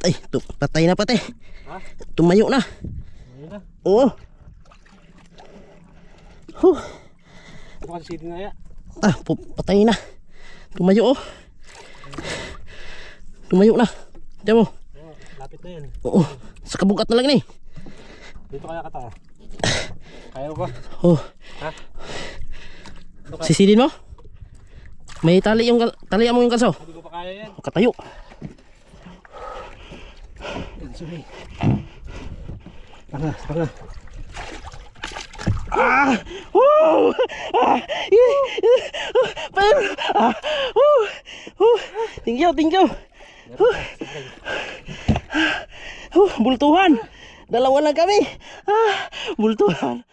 Ay, tu patay na pati. Ha? Tumayo na. Ayun na. Oo. Huh. Kasi sidi na ya. Ah, patay na. Tumayo oh. Tumayo na. Diyan mo. Oh, lapit na yan. Oo. Sa kabugat na lang ni. Dito kaya kata. Kaya mo ba? Oh. Ha? Sisilin mo? May tali yung talian mo yung kalso. Hindi ko pa kaya yan. Katayo. Sorry. Tanga, tanga. Ah! Woo! Ah! Eh! Pero! Ah! Woo! Woo! Thank you, thank you. Huh. Huh, bultuhan. Dalawa lang kami. Ah, bultuhan.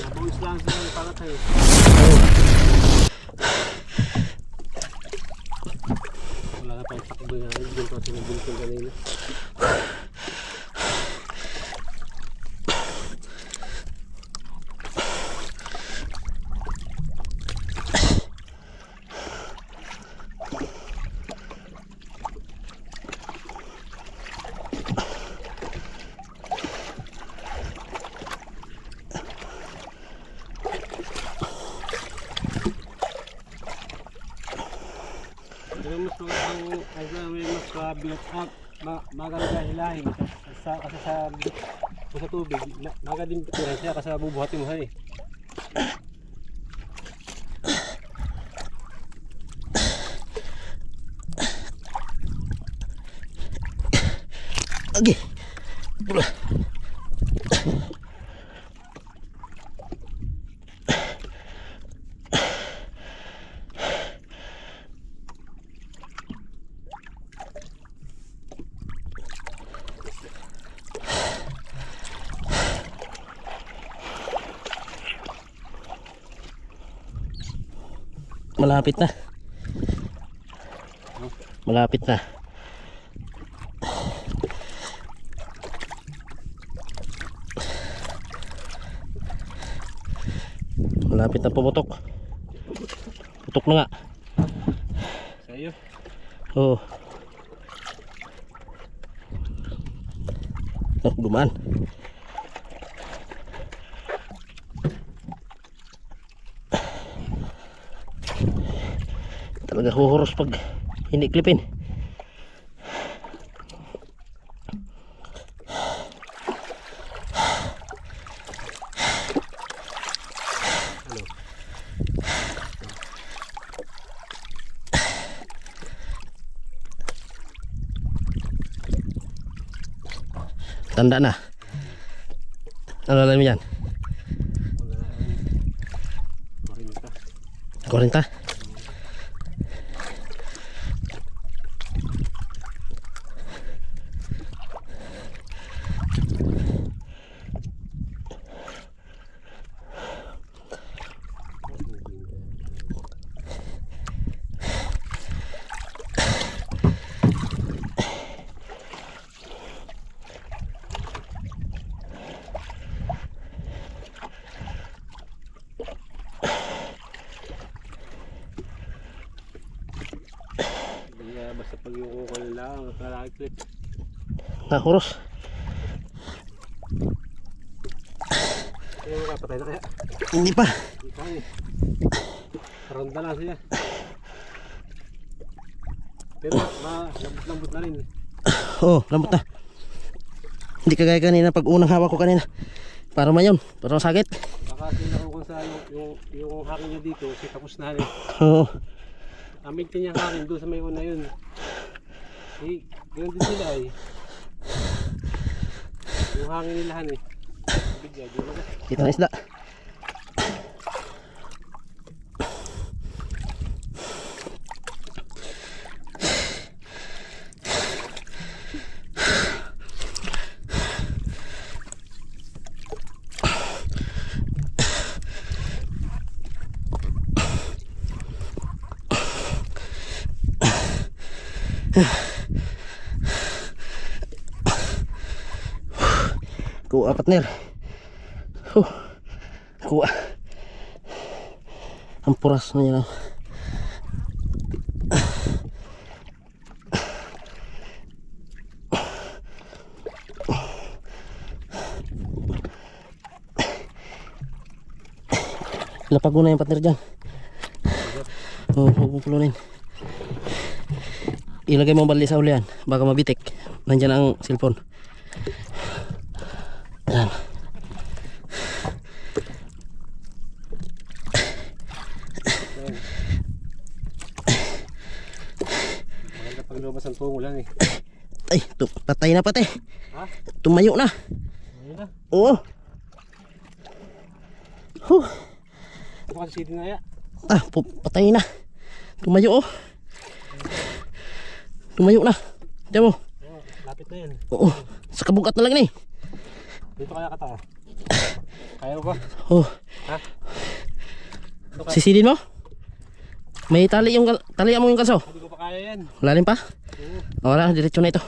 Nabuhis lang sa mga pangat eh. Wala na pa yung takbo yan. Doon pa sa bulkan kanina. Ano mas magandang ay may mas mabigat up ma maganda hilahin sa kasi sa sa tubig ma- magaling siya kasi bubuhatin mo hay. Okay. Malapit na. Malapit na. Malapit na pumutok. Putok na nga. Sa iyo. Oo. Oh, dumaan. Talaga huhuros pag hindi klipin. Ano? Tanda na. Ano alam mo yan? Wala na ang 40. 40? Kaya basta pag yung kuko lang lalaki clip. Nahuros. Kaya patay na kaya. Hindi pa. Hindi pa eh. Ronda lang siya. Pero lambot-lambot na rin. Oo, oh, lambot na. Hindi kagaya kanina pag unang hawak ko kanina. Para mayon, para masakit. Baka sinakukon sa yung, yung, yung hangin niya dito, kasi tapos na rin. Oo. Amig niya hangin doon sa may una yun. Eh, ganun din sila eh. Yung hangin nilahan eh. Bigla? Kita isda. kuha partner. Huh. kuha. Ang puras na yan ah. lapag mo na yung partner dyan. Oh, huwag mong pulunin. Ilagay mo ang bali sa ulian baka mabitik. Nandyan ang cellphone. Maganda pag lumabas ang tungo lang eh. Ay, tu- patay na pati. Ha? Tumayo na. Ayun na. Oo. Huh. Ito kasi city na ya. Ah, patay na. Tumayo oh. Tumayo na. Diyan mo. Oh, lapit na yan. Oo. Sa kabugat na lang ni. Dito kaya kata. Kaya mo ba? Oh. Ha? Sisilin mo? May tali yung talian mo yung kalso. Hindi ko pa kaya yan. Lalim pa? Oo. Wala, diretso na ito.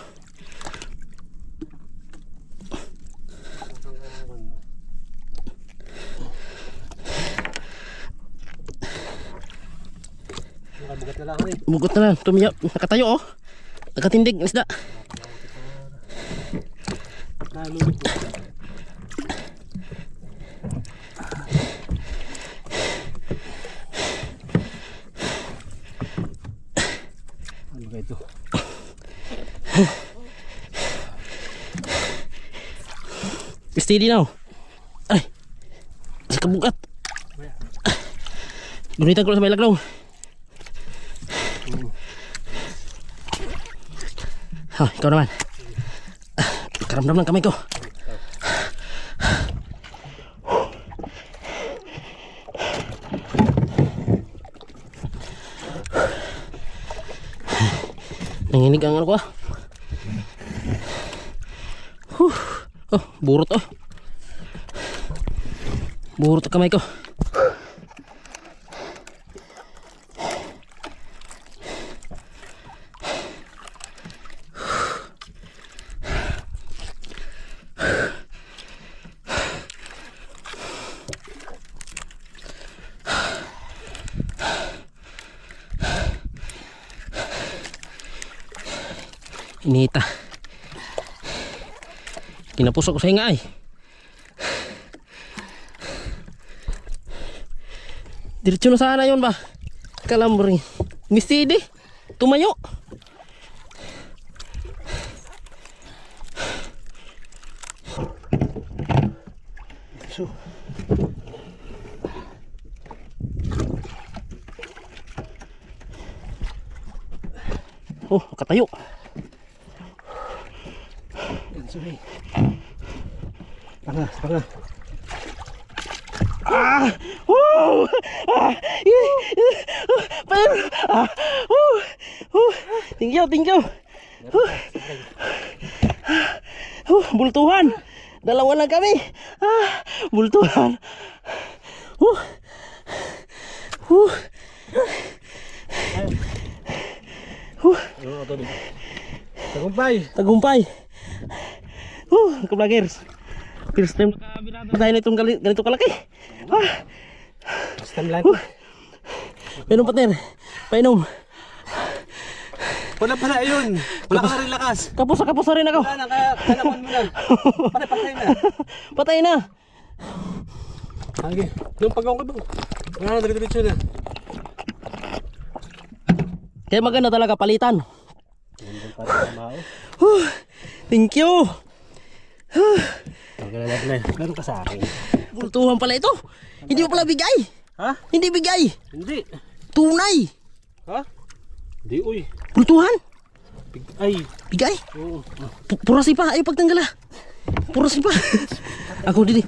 Nakabugat na lang rin. Bugot na lang. Tumiya. Nakatayo oh. Nakatindig. Isda. Nalulog ko. Ano ba ito? Steady now. Ay. Sa kabugat. Gunitan ko sa may laglong. Ha, ikaw naman. Ah, Karamdam ng kamay ko. Nanginig ang ano ah. Huh. Oh, burot oh. Burot ang kamay ko. Inita. Kinapusok ko sa hinga ay. Diretso na sana yun ba? Kalambring. Mistidi. Tumayo. So. Oh, katayo. Sorry. Tanga, tanga. Ah! Woo! Ah! Pero! Ah! Woo! Woo! Thank you, thank you. Huh. Huh, bultuhan. Dalawa lang kami. Ah, bultuhan. Ano ito din? Tagumpay. Tagumpay. Huh, ka-vloggers. First time tayo nitong ganito kalaki. Ah, First time lang. painom partner. Painom. Wala pala yun. Wala ka rin lakas. Kapos na rin ako. Wala na, kaya kalaman mo na. Patay na. Patay na. Okay. Nung pag ako Wala na, diretso na. Kaya maganda talaga palitan. Thank you. Huh, Magalalap na. Meron ka sa akin. bultuhan pala ito. Hindi mo pala bigay. Ha? Hindi bigay. Hindi. Tunay. Ha? Hindi, uy. Bultuhan. Big, ay. Bigay. Oo. Pu- Purasi pa. Ayaw pagtanggal ah. Purasi pa. Ako dili.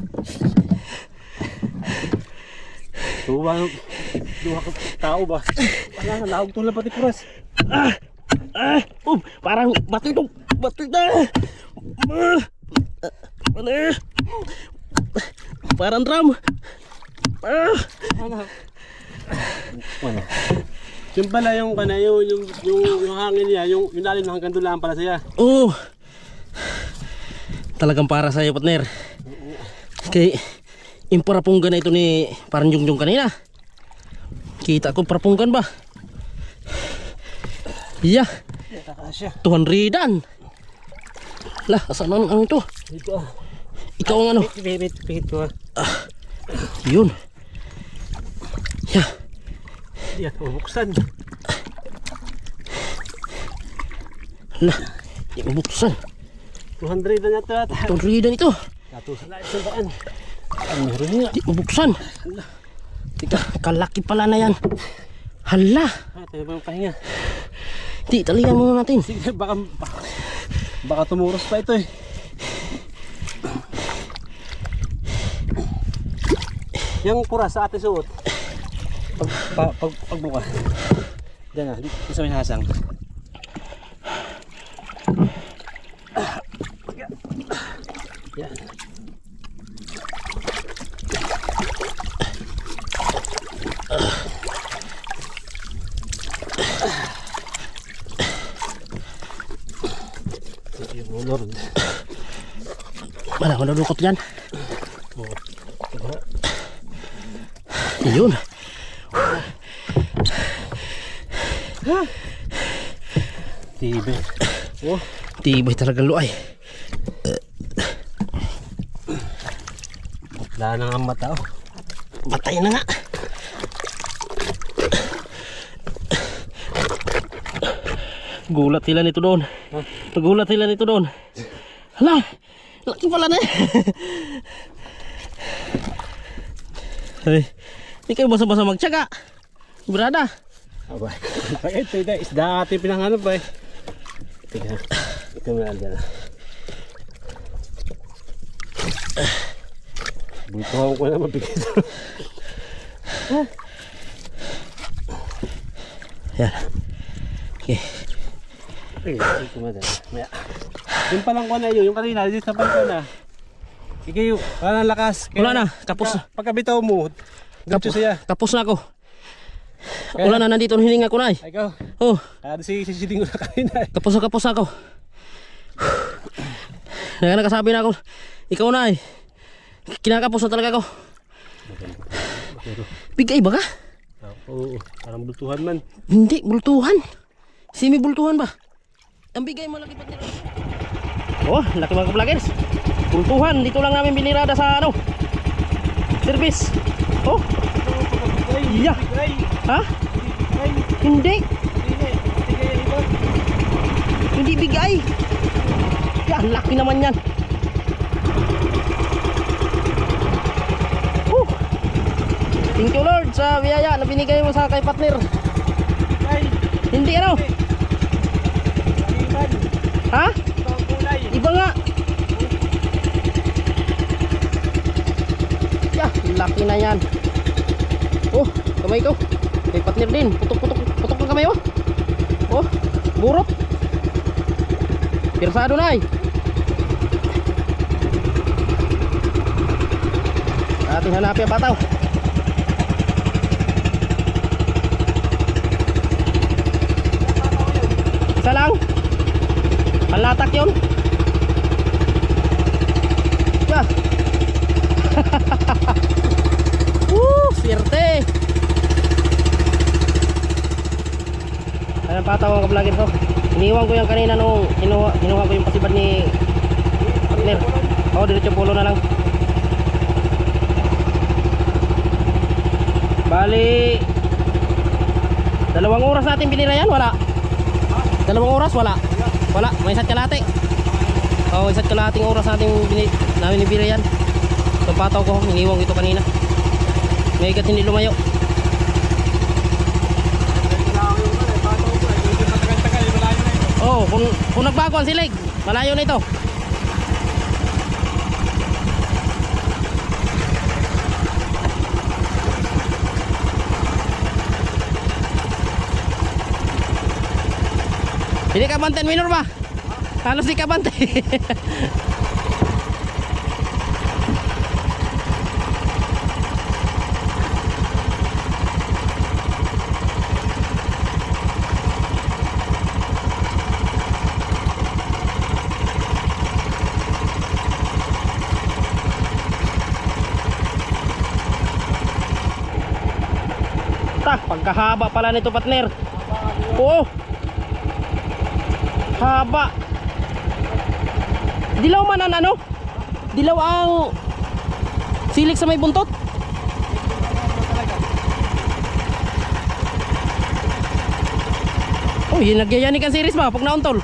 Tuwa. Tuwa ka tao ba? Wala na, lahog to lang pati kuras. Ah, ah, um, parang bato ito. Bato ito. Ah, ano? Parang drum. Ah, Ano? Ano? Yung pala yung kana yung yung yung, yung hangin niya, yung yung lalim hanggang doon lang pala siya. oh. Talagang para sa'yo, partner. Kay, imparapunggan na ito ni parang yung yung kanina. Kita ko parapunggan ba? Yeah, Kakasya. 200an. Lah, asan ang ano ito? Dito. Ikaw ang ano? Pihit, pihit ko ah. Yun. Yeah. Yan, bubuksan. Hala, di mabuksan. 200 na natin ata. Itong ridan ito. Katusan na isang daan. Ang meron nga. Di mabuksan. Tika, kalaki pala na yan. Hala, Ah, tayo ba yung pahinga? di talian muna natin. Sige, baka, baka, baka tumuros pa ito eh. Yung kura sa ate suot. Pag, pa, pag, pagbuka. Diyan na, dito sa may hasang. Yan. Lord. Wala ko nadukot yan. Yun. Tibe. Oh, Tibay talagang luay. wala na nga mata oh. Patay na nga. Gulat sila nito doon. Gulat sila nito doon. Hala, laki pala na. Ay, di kayo basa-basa magtyaga. Brada. Aba. Ito, ito, isda ating pinanganap ba eh. Tingnan. Ito na dyan. Butuhan ko na mabigay ito. Yan. Okay. Ay, ito dyan. Maya. Yung palang ko na yun, yung kanina, dito sa palang na. Ikaw, wala nang lakas. Wala na, kapos na. Pagka, pagkabitaw mo, dito siya. Kapos na ako. Wala na nandito ang hininga ko na eh. Ay, ikaw, Oh, kaya si sisiting ko na kanina eh. kapos na kapos ako. Kaya nakasabi na ako, ikaw na eh. Kinakapos na talaga ako. Bigay ba ka? Oo, parang bultuhan man. Hindi, bultuhan. Simi bultuhan ba? Ang bigay mo laki pa nila. Oh, laki mga vloggers. Bultuhan, dito lang namin binirada sa ano. Service. Oh, iya. Ha? Hindi. Hindi bigay. Yan, laki naman yan. Whew. Thank you Lord sa biyaya na binigay mo sa kay partner. Hindi ano? Ha? Iba nga. Ya, laki na yan. Oh, kamay ko. Kay partner din. Putok, putok, putok ng kamay mo. Oh, burot. Pirsado na eh. Ating hanapin ang pataw. Isa lang. Palatak yun. Ya. Woo, swerte. Ayan pataw ang kablagin ko. Iniwan ko yan kanina nung kinuha, kinuha ko yung pasibad ni partner. Oo, diretso pulo na lang. Bali, dalawang oras natin binira yan, wala. Dalawang oras, wala. Wala, may isa't kalate. Oo, oh, isa't kalating oras natin bini, namin yan. Itong pataw ko, iniwan ko ito kanina. Ikat hindi lumayo. Oh, kung, kung nagbago ang silig, malayo na ito. Hindi ka bante minor ba? Halos di ka bante. pagkahaba pala nito partner. Oo. Haba. Dilaw man ang ano? Dilaw ang silik sa may buntot? Oh yun nagyayanik ang series ba pag nauntol